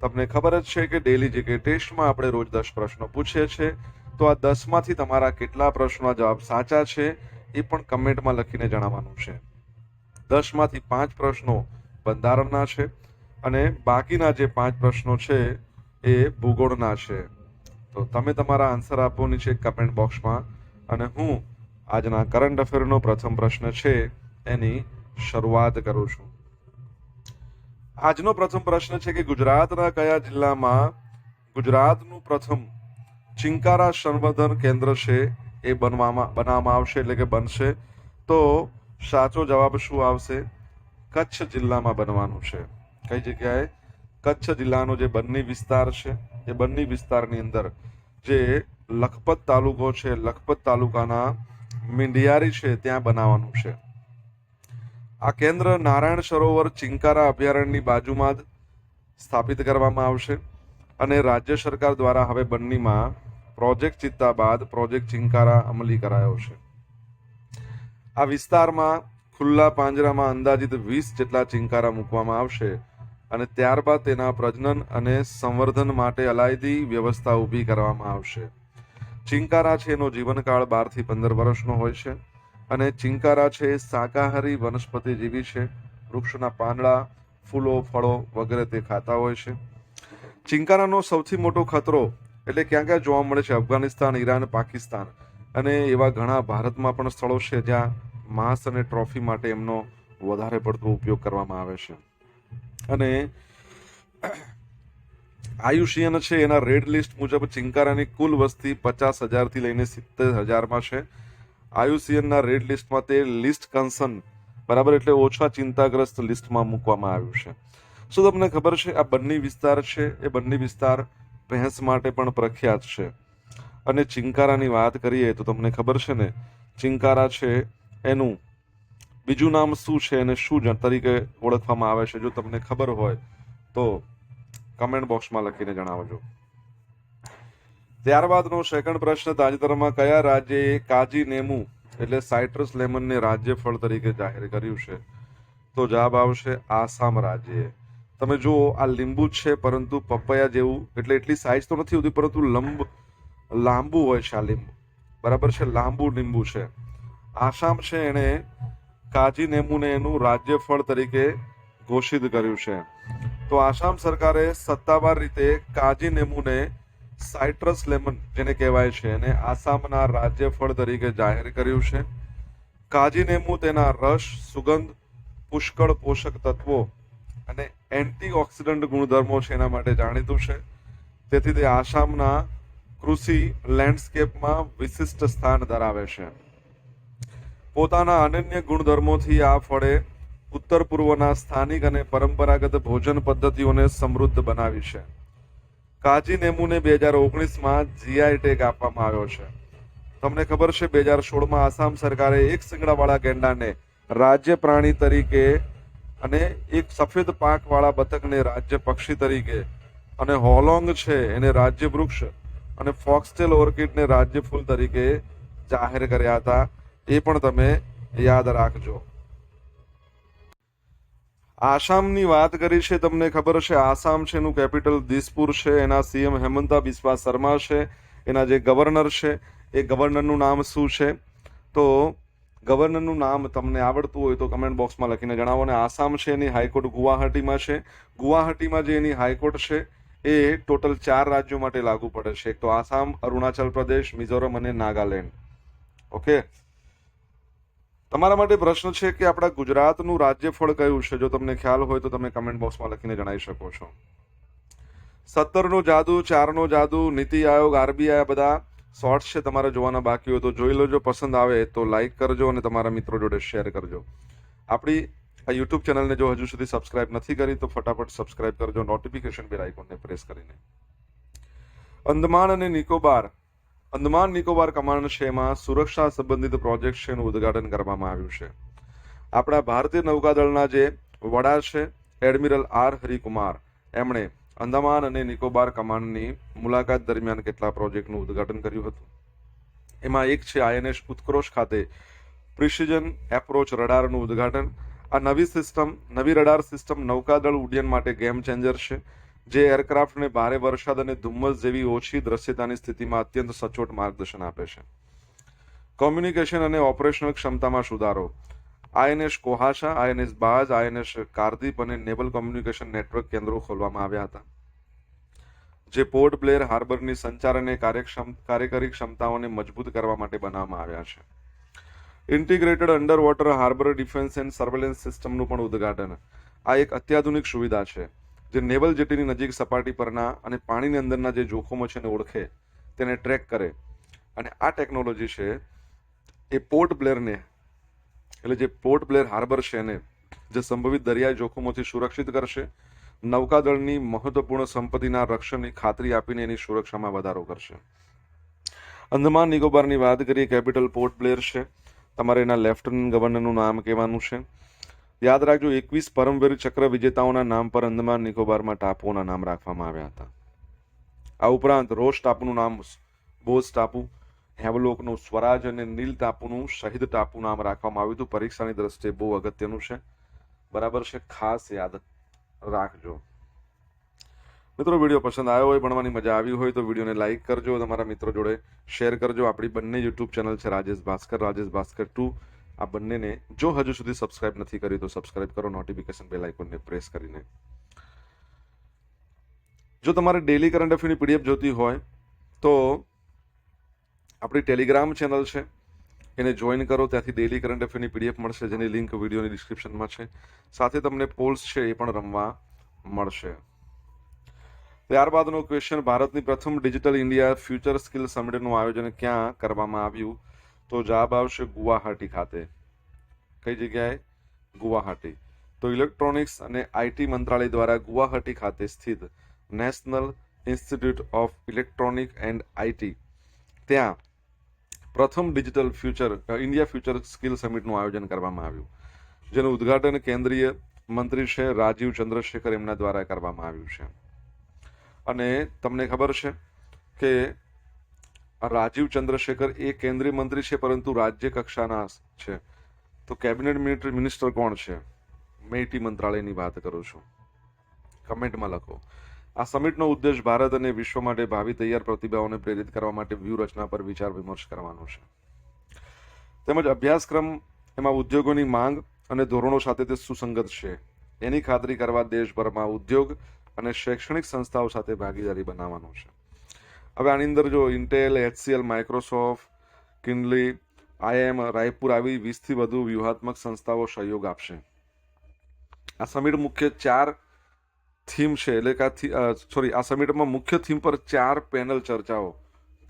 તમને ખબર જ છે કે ડેલી જીકે ટેસ્ટમાં આપણે રોજ દસ પ્રશ્નો પૂછીએ છીએ, તો આ દસમાંથી તમારા કેટલા પ્રશ્નો જવાબ સાચા છે એ પણ કમેન્ટમાં લખીને જણાવવાનું છે. દસમાંથી પાંચ પ્રશ્નો બંધારણના છે અને બાકીના જે પાંચ પ્રશ્નો છે એ ભૂગોળના છે. તો તમે તમારા આન્સર આપો નીચે કમેન્ટ બોક્સમાં અને હું આજના કરંટ અફેરનો પ્રથમ પ્રશ્ન છે એની શરૂઆત કરું છું. આજનો પ્રથમ પ્રશ્ન છે કે ગુજરાતના કયા જિલ્લામાં ગુજરાતનું પ્રથમ ચિંકારા સંવર્ધન કેન્દ્ર છે એ બનવામાં, બનાવવામાં આવશે એટલે કે બનશે? તો સાચો જવાબ શું આવશે? કચ્છ જિલ્લામાં બનવાનું છે. કઈ જગ્યાએ? કચ્છ જિલ્લાનો જે બન્ની વિસ્તાર છે, એ બન્ની વિસ્તારની અંદર જે લખપત તાલુકો છે, લખપત તાલુકાના મીંડિયારી છે, ત્યાં બનાવવાનું છે. આ કેન્દ્ર નારાયણ સરોવર ચિંકારા અભયારણ્યની બાજુમાં જ સ્થાપિત કરવામાં આવશે અને રાજ્ય સરકાર દ્વારા હવે બંનીમાં પ્રોજેક્ટ ચિત્તા બાદ પ્રોજેક્ટ ચિંકારા અમલી કરાયો છે. આ વિસ્તારમાં ખુલ્લા પાંજરામાં અંદાજિત વીસ જેટલા ચિંકારા મૂકવામાં આવશે અને ત્યારબાદ તેના પ્રજનન અને સંવર્ધન માટે અલાયદી વ્યવસ્થા ઊભી કરવામાં આવશે. ચિંકારા છે એનો જીવનકાળ બારથી પંદર વર્ષનો હોય છે. અને ચિંકારા છે, શાકાહારી વનસ્પતિ જેવી છે. વૃક્ષના પાંદડા, ફૂલો, ફળો વગેરે તે ખાતા હોય છે. ચિંકારાનો સૌથી મોટો ખતરો એટલે ક્યાં ક્યાં જોવા મળે છે? અફઘાનિસ્તાન, ઈરાન, પાકિસ્તાન અને એવા ઘણા ભારતમાં પણ સ્થળો છે જ્યાં માંસ અને ટ્રોફી માટે એમનો વધારે પડતો ઉપયોગ કરવામાં આવે છે. અને આયુષિયન છે, એના રેડ લિસ્ટ મુજબ ચિંકારાની કુલ વસ્તી પચાસ હજારથી લઈને સિત્તેર હજારમાં છે. આયુસીએનના રેડ લિસ્ટમાં તે લિસ્ટ કન્સર્ન, બરાબર એટલે ઓછા ચિંતાગ્રસ્ત લિસ્ટમાં મૂકવામાં આવ્યું છે. શું તમને ખબર છે, આ બંને વિસ્તાર છે? એ બંને વિસ્તાર ભેંસ માટે પણ પ્રખ્યાત છે. અને ચિંકારાની વાત કરીએ તો તમને ખબર છે ને, ચિંકારા છે, એનું બીજું નામ શું છે અને શું તરીકે ઓળખવામાં આવે છે, જો તમને ખબર હોય તો કમેન્ટ બોક્સમાં લખીને જણાવજો. ત્યારબાદનો સેકન્ડ પ્રશ્ન, તાજેતરમાં કયા રાજ્યએ કાજી નેમુ એટલે સાઇટ્રસ લેમનને રાજ્ય ફળ તરીકે જાહેર કર્યું છે? તો જવાબ આવશે આસામ રાજ્યએ. તમે જુઓ, આ લીંબુ છે, પરંતુ પપૈયા જેવું, એટલે એટલી સાઇઝ તો નથી હોતી, પરંતુ લંબ, લાંબુ હોય છે આ લીંબુ. બરાબર છે, લાંબુ લીંબુ છે. આસામ છે એણે કાજી નેમુને એનું રાજ્ય ફળ તરીકે ઘોષિત કર્યું છે. તો આસામ સરકારે સત્તાવાર રીતે કાજી નેમુને સાઇટ્રસ લેમન જેને કહેવાય છે એને આસામના રાજ્ય ફળ તરીકે જાહેર કર્યું છે. કાજી નેમુ તેના રસ, સુગંધ, પુષ્કળ પોષક તત્વો અને એન્ટીઓક્સિડન્ટ ગુણધર્મો છે એના માટે જાણીતું છે. તેથી તે આસામના કૃષિ લેન્ડસ્કેપમાં વિશિષ્ટ સ્થાન ધરાવે છે. પોતાના અનન્ય ગુણધર્મોથી આ ફળે ઉત્તર પૂર્વના સ્થાનિક અને પરંપરાગત ભોજન પદ્ધતિઓને સમૃદ્ધ બનાવી છે. કાજી નેમુને બે હજાર ઓગણીસમાં જીઆઈ ટેગ આપવામાં આવ્યો છે. તમને ખબર છે, બે હજાર સોળમાં આસામ સરકારે એક શિંગડાવાળા ગેંડાને રાજ્ય પ્રાણી તરીકે અને એક સફેદ પાંખવાળા બતકને રાજ્ય પક્ષી તરીકે અને હોલોંગ છે, એને રાજ્ય વૃક્ષ અને ફોક્સટેલ ઓર્કિડને રાજ્ય ફૂલ તરીકે જાહેર કર્યા હતા. એ પણ તમે યાદ રાખજો. આસામની વાત કરી છે, તમને ખબર છે આસામ છે, એનું કેપિટલ દિસપુર છે, એના સીએમ હેમંતા બિસ્વા શર્મા છે, એના જે ગવર્નર છે, એ ગવર્નરનું નામ શું છે? તો ગવર્નરનું નામ તમને આવડતું હોય તો કમેન્ટ બોક્સમાં લખીને જણાવો અને આસામ છે, એની હાઈકોર્ટ ગુવાહાટીમાં છે. ગુવાહાટીમાં જે એની હાઈકોર્ટ છે, એ ટોટલ ચાર રાજ્યો માટે લાગુ પડે છે. એક તો આસામ, અરુણાચલ પ્રદેશ, મિઝોરમ અને નાગાલેન્ડ. ઓકે? તમારા માટે પ્રશ્ન છે કે આપણા ગુજરાતનું રાજ્યફળ કયું છે? જો તમને ખ્યાલ હોય તો તમે કમેન્ટ બોક્સમાં લખીને જણાવી શકો છો. સત્તરનો જાદુ, ચારનો જાદુ, નીતિ આયોગ, આરબીઆઈ બધા શોર્ટ્સ છે તમારે જોવાના બાકી હોય તો જોઈ લેજો. પસંદ આવે તો લાઇક કરજો અને તમારા મિત્રો જોડે શેર કરજો. આપણી આ યુટ્યુબ ચેનલને જો હજુ સુધી સબસ્ક્રાઇબ નથી કરી તો ફટાફટ સબસ્ક્રાઇબ કરજો. નોટિફિકેશન બેલ આઇકોનને પ્રેસ કરીને. અંદમાન અને નિકોબાર અંદમાન નિકોબાર કમાન્ડ એમાં સુરક્ષા સંબંધિત પ્રોજેક્ટ છે એનું ઉદ્ઘાટન કરવામાં આવ્યું છે. આપણા ભારતીય નૌકાદળના જે વડા છે, એડમિરલ આર હરિકુમાર, એમણે અંદમાન અને નિકોબાર કમાન્ડની મુલાકાત દરમિયાન કેટલા પ્રોજેક્ટનું ઉદ્ઘાટન કર્યું હતું? એમાં એક છે આઈએનએસ ઉત્કૃષ્ટ ખાતે પ્રિસિઝન એપ્રોચ રડારનું ઉદ્ઘાટન. આ નવી સિસ્ટમ, નવી રડાર સિસ્ટમ નૌકાદળ ઉડ્ડયન માટે ગેમ ચેન્જર છે. જે એરક્રાફ્ટને ભારે વરસાદ અને ધુમ્મસ જેવી ઓછી દ્રશ્યતાની સ્થિતિમાં અત્યંત સચોટ માર્ગદર્શન આપે છે. કોમ્યુનિકેશન અને ઓપરેશનલ ક્ષમતામાં સુધારો. INS Kohassa INS Baaz INS Kardip અને નેવલ કોમ્યુનિકેશન નેટવર્ક કેન્દ્રો ખોલવામાં આવ્યા હતા. જે પોર્ટ બ્લેર હાર્બરની સંચાર અને કાર્યક્ષમ, કાર્યકારી ક્ષમતાઓને મજબૂત કરવા માટે બનાવવામાં આવ્યા છે. Integrated under water harbour defence and surveillance સિસ્ટમનું પણ ઉદ્ઘાટન. આ એક અત્યાધુનિક સુવિધા છે. જે નેવલ જેટીની નજીક સપાટી પરના અને પાણીની અંદરના જે જોખમો છે એને ઓળખે, તેને ટ્રેક કરે. અને આ ટેકનોલોજી છે, એ પોર્ટ બ્લેરને, એટલે જે પોર્ટ બ્લેર હાર્બર છે એને, જે સંભવિત દરિયાઈ જોખમોથી સુરક્ષિત કરશે નૌકાદળની મહત્વપૂર્ણ સંપત્તિના રક્ષણની ખાતરી આપીને એની સુરક્ષામાં વધારો કરશે. અંદમાન નિકોબારની વાત કરીએ, કેપિટલ પોર્ટ બ્લેર છે. તમારે એના લેફ્ટનન્ટ ગવર્નરનું નામ કહેવાનું છે. યાદ રાખજો, એકવીસ પરમવીર ચક્ર વિજેતાઓના નામ પર અંદમાન નિકોબારમાં ટાપુઓના નામ રાખવામાં આવ્યા હતા. આ ઉપરાંત રોષ ટાપુનું નામ બોઝ ટાપુ હેવલોકનું સ્વરાજ અને નીલ ટાપુનું શહીદ ટાપુ નામ રાખવામાં આવ્યું હતું. પરીક્ષાની દ્રષ્ટિએ બહુ અગત્યનું છે. બરાબર છે? ખાસ યાદ રાખજો. મિત્રો, વીડિયો પસંદ આવ્યો હોય, ભણવાની મજા આવી હોય, તો વિડીયોને લાઇક કરજો, તમારા મિત્રો જોડે શેર કરજો. આપણી બંને યુટ્યુબ ચેનલ છે રાજેશ ભાસ્કર રાજેશ ભાસ્કર ટુ. આ બંનેને જો હજુ સુધી સબસ્ક્રાઇબ નથી કરી, તો સબસ્ક્રાઇબ કરો નોટિફિકેશન બેલ આઇકોનને પ્રેસ કરીને. જો તમારે ડેલી કરંટ અફેરની પીડીએફ જોતી હોય, તો આપણી ટેલિગ્રામ ચેનલ છે. એને જોઈન કરો, ત્યાંથી ડેલી કરંટ અફેરની પીડીએફ મળશે, જેની લિંક વિડીયોની ડિસ્ક્રિપ્શનમાં છે. સાથે તમને પોલ્સ છે, એ પણ રમવા મળશે. ત્યારબાદનો ક્વેશ્ચન ભારતની પ્રથમ ડિજિટલ ઇન્ડિયા ફ્યુચર સ્કિલ સમિટનું આયોજન ક્યાં કરવામાં આવ્યું? તો જવાબ આવશે ગુવાહાટી ખાતે. કઈ જગ્યાએ? ગુવાહાટી. તો ઇલેક્ટ્રોનિક્સ અને આઈટી મંત્રાલય દ્વારા ગુવાહાટી ખાતે સ્થિત National Institute of Electronic and IT ત્યાં પ્રથમ digital future India future skill સમિટનું આયોજન કરવામાં આવ્યું. જેનું ઉદ્ઘાટન કેન્દ્રીય મંત્રી છે રાજીવ ચંદ્રશેખર એમના દ્વારા કરવામાં આવ્યું છે. અને તમને ખબર છે કે રાજીવ ચંદ્રશેખર એ કેન્દ્રીય મંત્રી છે, પરંતુ રાજ્ય કક્ષાના છે. તો કેબિનેટ મિનિસ્ટર કોણ છે? મેં ટી મંત્રાલયની વાત કરું છું. કમેન્ટમાં લખો. આ સમિટનો ઉદ્દેશ ભારત અને વિશ્વ માટે ભાવિ તૈયાર પ્રતિભાઓને પ્રેરિત કરવા માટે વ્યૂહરચના પર વિચાર વિમર્શ કરવાનો છે. તેમજ અભ્યાસક્રમ એમાં ઉદ્યોગોની માંગ અને ધોરણો સાથે તે સુસંગત છે. એની ખાતરી કરવા દેશભરમાં ઉદ્યોગ અને શૈક્ષણિક સંસ્થાઓ સાથે ભાગીદારી બનાવવાનો છે. હવે આની અંદર જો Intel HCL Microsoft kindly IM Raipur આવી વીસથી વધુ વ્યૂહાત્મક સંસ્થાઓ સહયોગ આપશે. આ સમિટ મુખ્ય ચાર થીમ છે. એટલે કે સોરી આ સમિટમાં મુખ્ય થીમ પર ચાર પેનલ ચર્ચાઓ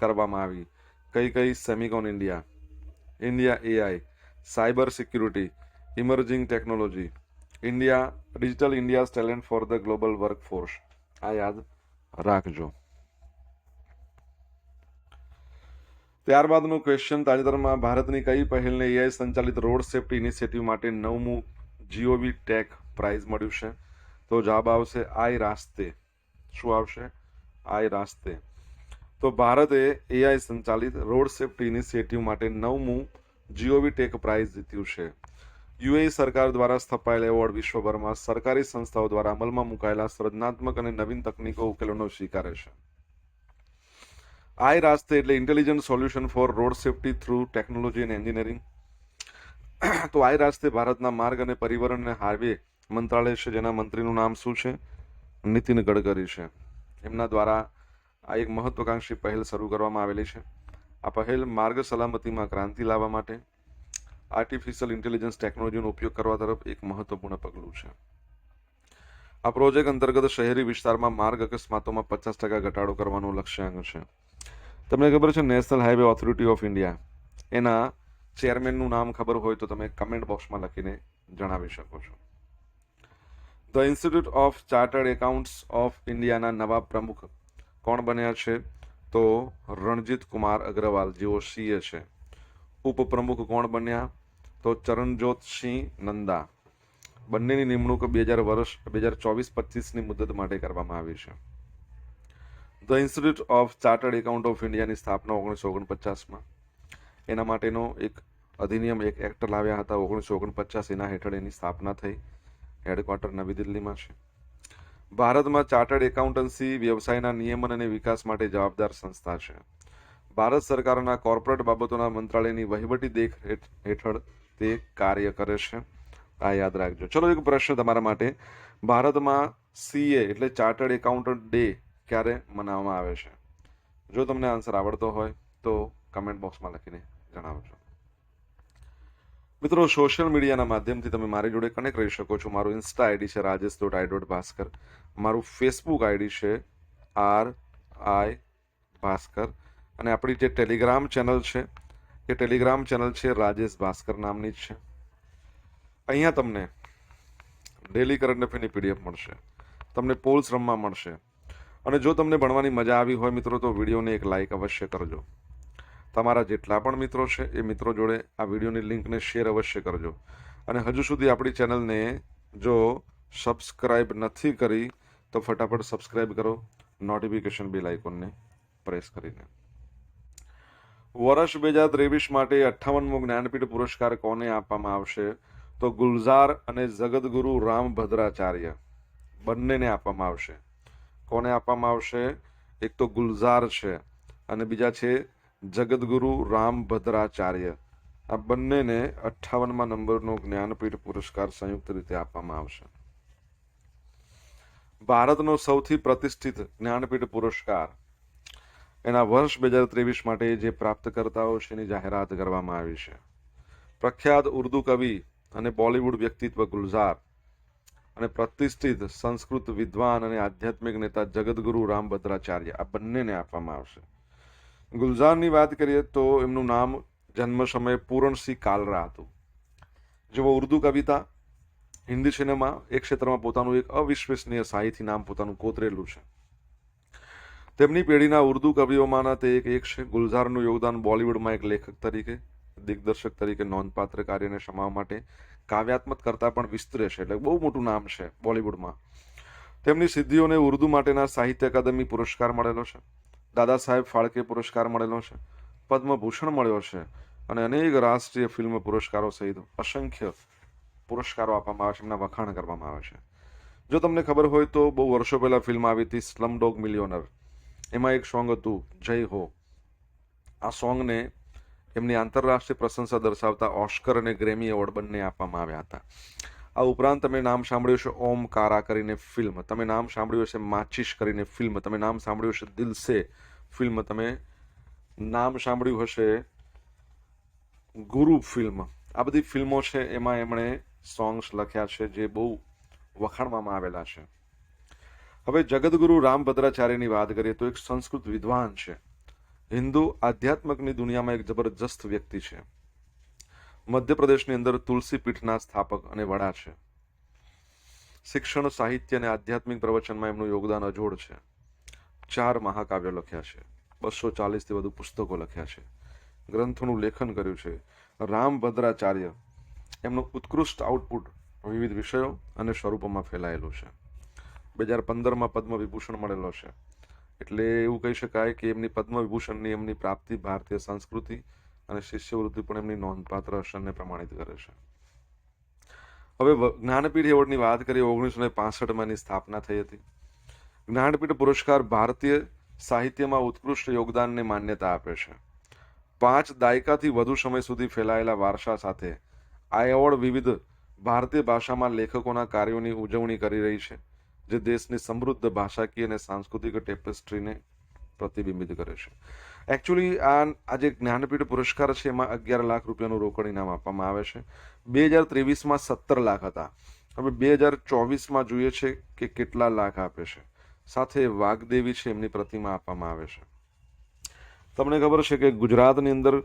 કરવામાં આવી. કઈ કઈ? Semicon India India AI cyber security emerging technology India digital India talent for the global workforce આ યાદ રાખજો. ત્યારબાદનું ક્વેશ્ચન તાજેતરમાં ભારતની કઈ પહેલને એઆઈ સંચાલિત રોડ સેફ્ટી ઇનિશિયેટિવ માટે નવમું જીઓવી ટેક પ્રાઇઝ મળ્યું છે? તો જવાબ આવશે આઈ રાસ્તે. શું આવશે? આઈ રાસ્તે. તો ભારતે એઆઈ સંચાલિત રોડ સેફ્ટી ઇનિશિયેટિવ માટે નવમું જીઓવી ટેક પ્રાઇઝ જીત્યું છે. યુએઈ સરકાર દ્વારા સ્થપાયેલ એવોર્ડ વિશ્વભરમાં સરકારી સંસ્થાઓ દ્વારા અમલમાં મુકાયેલા સર્જનાત્મક અને નવીન તકનીકો ઉકેલોનો સ્વીકારે છે. આઈ રાસ્તે એટલે intelligent solution for road safety through technology and engineering તો આઈ રાસ્તે ભારતના માર્ગ અને પરિવહન અને હાઈવે મંત્રાલય છે, જેના મંત્રીનું નામ શું છે? નીતિન ગડકરી છે. એમના દ્વારા આ એક મહત્વકાંક્ષી પહેલ શરૂ કરવામાં આવેલી છે. આ પહેલ માર્ગ સલામતીમાં ક્રાંતિ લાવવા માટે આર્ટિફિશિયલ ઇન્ટેલિજન્સ ટેકનોલોજીનો ઉપયોગ કરવા તરફ એક મહત્વપૂર્ણ પગલું છે. આ પ્રોજેક્ટ અંતર્ગત શહેરી વિસ્તારમાં માર્ગ અકસ્માતોમાં પચાસ ટકા ઘટાડો કરવાનો લક્ષ્યાંક છે. તમને ખબર છે National Highway Authority of India એના ચેરમેનનું નામ ખબર હોય તો તમે કમેન્ટ બોક્સમાં લખીને જણાવી શકો છો. The Institute of Chartered Accounts of ઇન્ડિયાના નવા પ્રમુખ કોણ બન્યા છે? તો રણજીત કુમાર અગ્રવાલ, જેઓ સીએ છે. ઉપપ્રમુખ કોણ બન્યા? તો ચરણજોત સિંહ નંદા. બંનેની નિમણૂક બે હજાર વર્ષ, બે હજાર ચોવીસ, પચીસની મુદત માટે કરવામાં આવી છે. The Institute of Chartered Account of ઇન્ડિયાની સ્થાપના ઓગણીસો ઓગણપચાસમાં એના માટેનો એક અધિનિયમ, એક એક્ટ લાવ્યા હતા ઓગણીસો ઓગણપચાસ એના હેઠળ એની સ્થાપના થઈ. હેડક્વાર્ટર નવી દિલ્હીમાં છે. ભારતમાં ચાર્ટર્ડ એકાઉન્ટન્સી, વ્યવસાયના નિયમન અને વિકાસ માટે જવાબદાર સંસ્થા છે. ભારત સરકારના કોર્પોરેટ બાબતોના મંત્રાલયની વહીવટી દેખ હેઠળ તે કાર્ય કરે છે. આ યાદ રાખજો. ચલો એક પ્રશ્ન તમારા માટે. ભારતમાં સીએ એટલે ચાર્ટર્ડ એકાઉન્ટન્ટ ડે ક્યારે મનાવવામાં આવે છે? જો તમને આન્સર આવડતો હોય, તો કમેન્ટ બોક્સમાં લખીને જણાવજો. મિત્રો સોશિયલ મીડિયાના માધ્યમથી તમે મારી જોડે કનેક્ટ રહી શકો છો. મારું ઇન્સ્ટા આઈડી છે Rajesh dot I dot Bhaskar મારું ફેસબુક આઈડી છે આર આઈ ભાસ્કર. અને આપણી જે ટેલિગ્રામ ચેનલ છે, એ ટેલિગ્રામ ચેનલ છે રાજેશ ભાસ્કર નામની જ છે. અહીંયા તમને ડેલી કરંટ અફેરની પીડીએફ મળશે. તમને પોલ્સ રમવા મળશે. અને જો તમને ભણવાની મજા આવી હોય મિત્રો, તો વિડીયોને એક લાઇક અવશ્ય કરજો. તમારા જેટલા પણ મિત્રો છે, એ મિત્રો જોડે આ વિડીયોની લિંકને શેર અવશ્ય કરજો. અને હજુ સુધી આપણી ચેનલને જો સબસ્ક્રાઇબ નથી કરી, તો ફટાફટ સબસ્ક્રાઇબ કરો, નોટિફિકેશન બેલ આઇકોનને પ્રેસ કરીને. વર્ષ બે હજાર ત્રેવીસ માટે અઠ્ઠાવનમો જ્ઞાનપીઠ પુરસ્કાર કોને આપવામાં આવશે? તો ગુલઝાર અને જગદગુરુ રામભદ્રાચાર્ય બંનેને આપવામાં આવશે. કોને આપવામાં આવશે? એક તો ગુલઝાર છે અને બીજા છે જગદગુરુ રામભદ્રાચાર્ય. આ બંનેને અઠ્ઠાવનમાં નંબરનો જ્ઞાનપીઠ પુરસ્કાર સંયુક્ત રીતે આપવામાં આવશે. ભારતનો સૌથી પ્રતિષ્ઠિત જ્ઞાનપીઠ પુરસ્કાર એના વર્ષ બે હજાર ત્રેવીસ માટે જે પ્રાપ્તકર્તાઓ છે એની જાહેરાત કરવામાં આવી છે. પ્રખ્યાત ઉર્દુ કવિ અને બોલિવૂડ વ્યક્તિત્વ ગુલઝાર અને પ્રતિષ્ઠિત સંસ્કૃત વિદ્વાન અને આધ્યાત્મિક નેતા જગદગુરુ રામભદ્રાચાર્ય આ બંનેને આપવામાં આવશે. ગુલઝારની વાત કરીએ તો એમનું નામ જન્મ સમયે પૂરણસિંહ કાલરા હતું. જેઓ ઉર્દુ કવિતા, હિન્દી સિનેમા એક ક્ષેત્રમાં પોતાનું એક અવિશ્વસનીય સાહિત્ય નામ પોતાનું કોતરેલું છે. તેમની પેઢીના ઉર્દુ કવિઓમાંના તે એક એક છે. ગુલઝારનું યોગદાન બોલિવૂડમાં એક લેખક તરીકે, દિગ્દર્શક તરીકે નોંધપાત્ર કાર્યને સમાવવા માટે કાવ્યાત્મક કરતાં પણ વિસ્તરે છે. એટલે બહુ મોટું નામ છે બોલિવૂડમાં. તેમની સિદ્ધિઓને ઉર્દુ માટેના સાહિત્ય અકાદમી પુરસ્કાર મળેલો છે. દાદા સાહેબ ફાળકે પુરસ્કાર મળેલો છે. પદ્મભૂષણ મળ્યો છે અને અનેક રાષ્ટ્રીય ફિલ્મ પુરસ્કારો સહિત અસંખ્ય પુરસ્કારો આપવામાં આવે છે. એમના વખાણ કરવામાં આવે છે. જો તમને ખબર હોય તો બહુ વર્ષો પહેલાં ફિલ્મ આવી હતી સ્લમ ડોગ મિલિયોનર. એમાં એક સોંગ હતું જય હો. આ સોંગને એમની આંતરરાષ્ટ્રીય પ્રશંસા દર્શાવતા ઓસ્કર અને ગ્રેમી એવોર્ડ બંને આપવામાં આવ્યા હતા. આ ઉપરાંત તમે નામ સાંભળ્યું છે ઓમ કારા કરીને ફિલ્મ, તમે નામ સાંભળ્યું હશે માચિશ કરીને ફિલ્મ, તમે નામ સાંભળ્યું હશે દિલસે ફિલ્મ, તમે નામ સાંભળ્યું હશે ગુરુ ફિલ્મ. આ બધી ફિલ્મો છે એમાં એમણે સોંગ્સ લખ્યા છે જે બહુ વખાણવામાં આવેલા છે. હવે જગદગુરુ રામભદ્રાચાર્યની વાત કરીએ તો એક સંસ્કૃત વિદ્વાન છે. હિન્દુ આધ્યાત્મકની દુનિયામાં એક જબરજસ્ત વ્યક્તિ છે. મધ્યપ્રદેશની અંદર તુલસી પીઠના સ્થાપક અને વડા છે. શિક્ષણ, સાહિત્ય અને આધ્યાત્મિક પ્રવચનમાં એમનું યોગદાન અજોડ છે. ચાર મહાકાવ્યો લખ્યા છે. બસો ચાલીસથી વધુ પુસ્તકો લખ્યા છે. ગ્રંથોનું લેખન કર્યું છે. રામભદ્રાચાર્ય એમનું ઉત્કૃષ્ટ આઉટપુટ વિવિધ વિષયો અને સ્વરૂપોમાં ફેલાયેલું છે. બે હજાર પંદરમાં પદ્મ વિભૂષણ મળેલો છે. એટલે એવું કહી શકાય કે એમની પદ્મ વિભૂષણની એમની પ્રાપ્તિ ભારતીય સંસ્કૃતિ અને શિષ્યવૃત્તિ પણ એમની નોંધપાત્ર અસરને પ્રમાણિત કરે છે. હવે જ્ઞાનપીઠ એવોર્ડની વાત કરીએ, ઓગણીસો ને પાસઠમાં એની સ્થાપના થઈ હતી. જ્ઞાનપીઠ પુરસ્કાર ભારતીય સાહિત્યમાં ઉત્કૃષ્ટ યોગદાનને માન્યતા આપે છે. પાંચ દાયકાથી વધુ સમય સુધી ફેલાયેલા વારસા સાથે આ એવોર્ડ વિવિધ ભારતીય ભાષામાં લેખકોના કાર્યોની ઉજવણી કરી રહી છે. જે દેશની સમૃદ્ધ ભાષાકીય અને સાંસ્કૃતિક ટેપેસ્ટ્રીને પ્રતિબિંબિત કરે છે. એકચ્યુઅલી આ આ જે જ્ઞાનપીઠ પુરસ્કાર છે, એમાં અગિયાર લાખ રૂપિયાનું રોકડ ઇનામ આપવામાં આવે છે. બે હજાર ત્રેવીસમાં સત્તર લાખ હતા. હવે બે હજાર ચોવીસમાં જોઈએ છે કે કેટલા લાખ આપે છે. સાથે વાઘદેવી છે, એમની પ્રતિમા આપવામાં આવે છે. તમને ખબર છે કે ગુજરાતની અંદર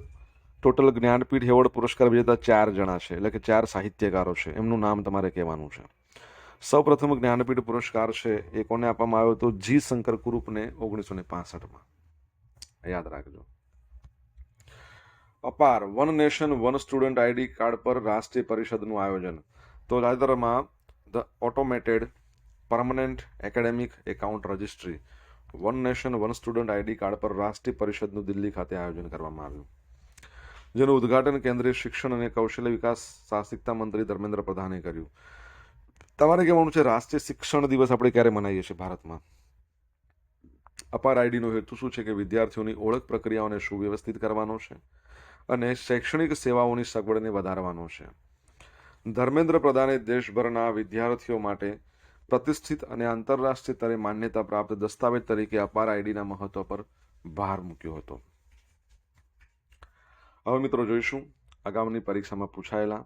ટોટલ જ્ઞાનપીઠ એવોર્ડ પુરસ્કાર વિજેતા ચાર જણા છે. એટલે કે ચાર સાહિત્યકારો છે. એમનું નામ તમારે કહેવાનું છે. સૌપ્રથમ જ્ઞાનપીઠ પુરસ્કાર છે એ કોને આપવામાં આવ્યો હતો જી શંકર કુરૂપને ઓગણીસો ને પાસઠમાં. યાદ રાખજો. APAAR, one nation, one student ID card પર રાષ્ટ્રીય પરિષદનું આયોજન. તો તાજેતરમાં the automated permanent academic account registry, one nation, one student ID card પર રાષ્ટ્રીય પરિષદનું દિલ્હી ખાતે આયોજન કરવામાં આવ્યું. જેનું ઉદ્ઘાટન કેન્દ્રીય શિક્ષણ અને કૌશલ્ય વિકાસ સાહસિકતા મંત્રી ધર્મેન્દ્ર પ્રધાને કર્યું. તમારે કહેવાનું છે રાષ્ટ્રીય શિક્ષણ દિવસ આપણે ક્યારે મનાવીએ છીએ ભારતમાં? અપાર આઈડીનો હેતુ શું છે કે વિદ્યાર્થીઓની ઓળખ પ્રક્રિયાઓને સુવ્યવસ્થિત કરવાનો છે અને શૈક્ષણિક સેવાઓની સગવડને વધારવાનો છે. ધર્મેન્દ્ર પ્રધાને દેશભરના વિદ્યાર્થીઓ માટે પ્રતિષ્ઠિત અને આંતરરાષ્ટ્રીય સ્તરે માન્યતા પ્રાપ્ત દસ્તાવેજ તરીકે અપાર આઈડીના મહત્વ પર ભાર મૂક્યો હતો. હવે મિત્રો જોઈશું. અગાઉની પરીક્ષામાં પૂછાયેલા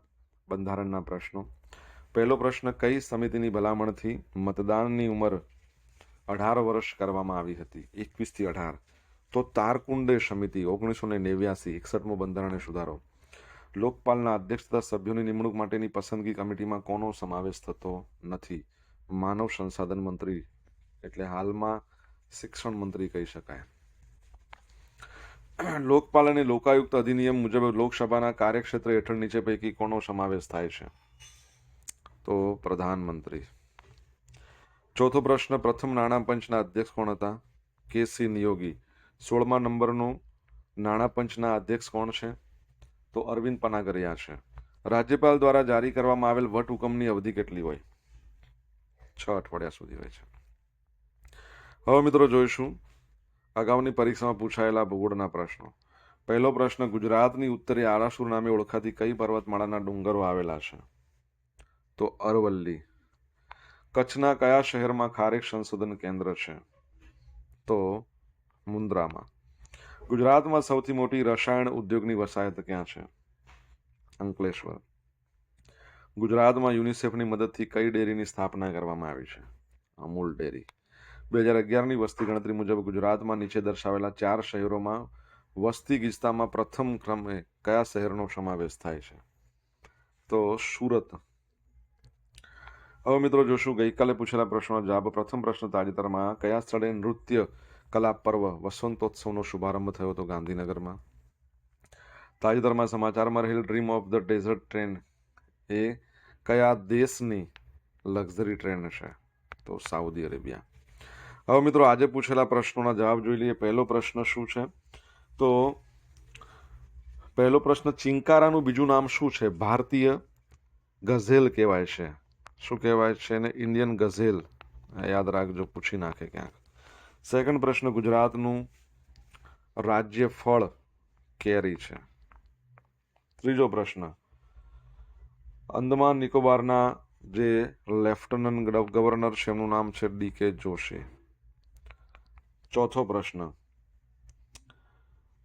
બંધારણના પ્રશ્નો પહેલો પ્રશ્ન, કઈ સમિતિની ભલામણથી મતદાનની ઉંમર અઢાર વર્ષ કરવામાં આવી હતી? એકવીસથી અઢાર. તો તારકુંડે સમિતિ, ઓગણીસો ને નેવ્યાસી, એકસઠમો બંધારણે સુધારો. લોકપાલના અધ્યક્ષ તથા સભ્યોની નિમણૂક માટેની પસંદગી કમિટીમાં કોનો સમાવેશ થતો નથી? માનવ સંસાધન મંત્રી, એટલે હાલમાં શિક્ષણ મંત્રી કહી શકાય. લોકપાલ અને લોકાયુક્ત અધિનિયમ મુજબ લોકસભાના કાર્યક્ષેત્ર હેઠળ નીચે પૈકી કોનો સમાવેશ થાય છે? તો પ્રધાનમંત્રી. ચોથો પ્રશ્ન, પ્રથમ નાણાં પંચના અધ્યક્ષ કોણ હતા? કે સી નિયોગી. સોળમા નંબરનું નાણાં પંચના અધ્યક્ષ કોણ છે? તો અરવિંદ પનાગરિયા છે. રાજ્યપાલ દ્વારા જારી કરવામાં આવેલ વટ હુકમની અવધિ કેટલી હોય? છ અઠવાડિયા સુધી હોય છે. હવે મિત્રો જોઈશું અગાઉની પરીક્ષામાં પૂછાયેલા ભૂગોળના પ્રશ્નો. પહેલો પ્રશ્ન, ગુજરાતની ઉત્તરે આરાસુર નામે ઓળખાતી કઈ પર્વતમાળાના ડુંગરો આવેલા છે? તો અરવલ્લી. કચ્છના કયા શહેરમાં ખારેક સંશોધન કેન્દ્ર છે? તો મુન્દ્રામાં ગુજરાતમાં સૌથી મોટી રસાયણ ઉદ્યોગની વસાહત ક્યાં છે? અંકલેશ્વર. ગુજરાતમાં યુનિસેફની મદદથી કઈ ડેરીની સ્થાપના કરવામાં આવી છે? અમૂલ ડેરી. બે હજાર અગિયારની વસ્તી ગણતરી મુજબ ગુજરાતમાં નીચે દર્શાવેલા ચાર શહેરોમાં વસ્તી ગીચતામાં પ્રથમ ક્રમે કયા શહેરનો સમાવેશ થાય છે? તો સુરત. હવે મિત્રો જોશું, ગઈકાલે પૂછેલા પ્રશ્નનો જવાબ. પ્રથમ પ્રશ્ન તાજેતરમાં, કયા સ્થળે નૃત્ય કલા પર્વ વસંતોત્સવનો શુભારંભ થયો હતો ગાંધીનગરમાં? તાજેતરમાં સમાચારમાં રહેલ Dream of the Desert train એ કયા દેશની લક્ઝરી ટ્રેન છે? તો સાઉદી અરેબિયા. હવે મિત્રો આજે પૂછેલા પ્રશ્નોના જવાબ જોઈ લઈએ. પહેલો પ્રશ્ન શું છે? તો પહેલો પ્રશ્ન, ચિંકારાનું બીજું નામ શું છે? ભારતીય ગઝેલ કહેવાય છે. શું કહેવાય છે એને ઇન્ડિયન ગઝેલ યાદ રાખજો પૂછી નાખે ક્યાંક. સેકન્ડ પ્રશ્ન, ગુજરાતનું રાજ્ય ફળ કેરી છે? ત્રીજો પ્રશ્ન, અંદમાન નિકોબારના જે લેફ્ટનન્ટ ગવર્નર છે, એમનું નામ છે ડી કે જોશી. ચોથો પ્રશ્ન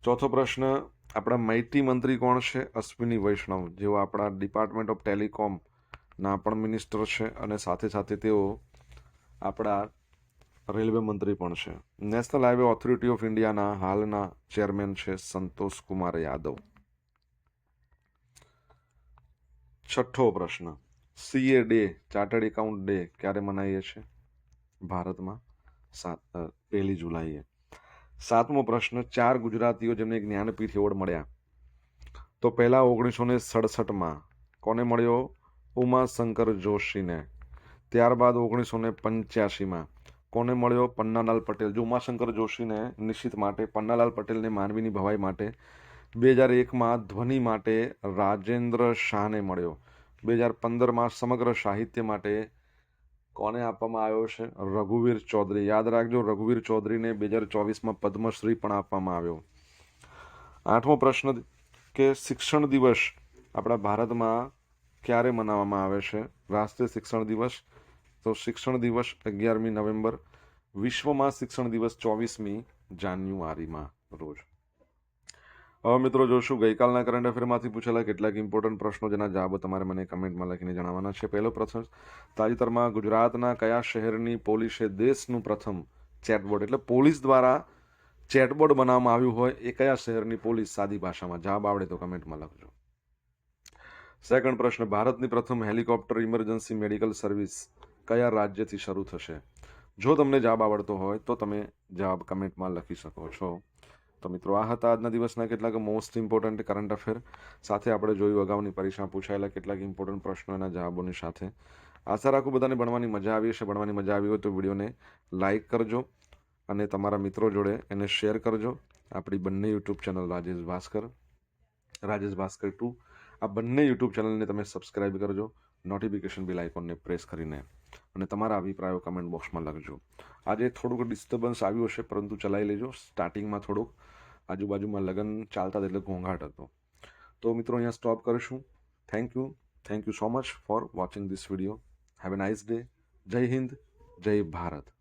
ચોથો પ્રશ્ન, આપણા માહિતી મંત્રી કોણ છે? અશ્વિની વૈષ્ણવ, જેઓ આપણા ડિપાર્ટમેન્ટ ઓફ ટેલિકોમ ના પણ મિનિસ્ટર છે અને સાથે સાથે તેઓ આપણા રેલવે મંત્રી પણ છે. નેશનલ હાઈવે ઓથોરિટી ઓફ ઇન્ડિયાના હાલના ચેરમેન છે સંતોષ કુમાર યાદવ. છઠ્ઠો પ્રશ્ન. CA day chartered account day ક્યારે મનાવીએ છીએ ભારતમાં સાત પહેલી જુલાઈએ. સાતમો પ્રશ્ન. ચાર ગુજરાતીઓ જેમને જ્ઞાનપીઠ એવોર્ડ મળ્યા. તો પહેલાં ઓગણીસો ને સડસઠમાં કોને મળ્યો? ઉમાશંકર જોશીને. ત્યારબાદ ઓગણીસો ને પંચ્યાસીમાં કોને મળ્યો? પન્નાલાલ પટેલ. જો ઉમાશંકર જોશીને નિશ્ચિત માટે, પન્નાલાલ પટેલને માનવીની ભવાઈ માટે બે હજાર એકમાં ધ્વનિ માટે રાજેન્દ્ર શાહને મળ્યો. બે હજાર પંદરમાં સમગ્ર સાહિત્ય માટે કોને આપવામાં આવ્યો છે? રઘુવીર ચૌધરી. યાદ રાખજો, રઘુવીર ચૌધરીને બે હજાર ચોવીસમાં પદ્મશ્રી પણ આપવામાં આવ્યો. આઠમો પ્રશ્ન કે શિક્ષણ દિવસ આપણા ભારતમાં ક્યારે મનાવવામાં આવે છે? રાષ્ટ્રીય શિક્ષણ દિવસ, તો શિક્ષણ દિવસ અગિયારમી નવેમ્બર, વિશ્વમાં શિક્ષણ દિવસ ચોવીસમી જાન્યુઆરીમાં રોજ. હવે મિત્રો, જોશું, ગઈકાલના કરંટ અફેરમાંથી પૂછેલા કેટલાક ઇમ્પોર્ટન્ટ પ્રશ્નો જેના જવાબો તમારે મને કમેન્ટમાં લખીને જણાવવાના છે. પહેલો પ્રશ્ન, તાજેતરમાં ગુજરાતના કયા શહેરની પોલીસે દેશનું પ્રથમ ચેટબોર્ડ એટલે પોલીસ દ્વારા ચેટબોર્ડ બનાવવામાં આવ્યું હોય, એ કયા શહેરની પોલીસ સાદી ભાષામાં? જવાબ આવડે તો કમેન્ટમાં લખજો. સેકન્ડ પ્રશ્ન, ભારતની પ્રથમ હેલિકોપ્ટર ઇમરજન્સી મેડિકલ સર્વિસ કયા રાજ્યથી શરૂ થશે? જો તમને જવાબ આવડતો હોય તો તમે જવાબ કમેન્ટમાં લખી શકો છો. તો મિત્રો, આ હતા આજના દિવસના કેટલાક મોસ્ટ ઇમ્પોર્ટન્ટ કરંટ અફેર સાથે આપણે જોયું અગાઉની પરીક્ષા પૂછાયેલા કેટલાક ઇમ્પોર્ટન્ટ પ્રશ્નોના જવાબોની સાથે. આશા રાખું બધાને ભણવાની મજા આવી હશે. ભણવાની મજા આવી હોય તો વિડીયોને લાઇક કરજો અને તમારા મિત્રો જોડે એને શેર કરજો. આપણી બંને YouTube channel Rajesh Bhaskar Rajesh Bhaskar two આ બંને યુટ્યુબ ચેનલને તમે સબસ્ક્રાઇબ કરજો. નોટિફિકેશન બિલ આઇકોનને પ્રેસ કરીને. અને તમારા અભિપ્રાયો કમેન્ટ બોક્સમાં લખજો. આજે થોડુંક ડિસ્ટર્બન્સ આવ્યું હશે, પરંતુ ચલાવી લેજો. સ્ટાર્ટિંગમાં થોડુંક. આજુબાજુમાં લગ્ન ચાલતા એટલે ઘોંઘાટ હતો. તો મિત્રો, અહીંયા સ્ટોપ કરીશું. Thank you thank you so much for watching this video have a nice day જય હિન્દ. જય ભારત.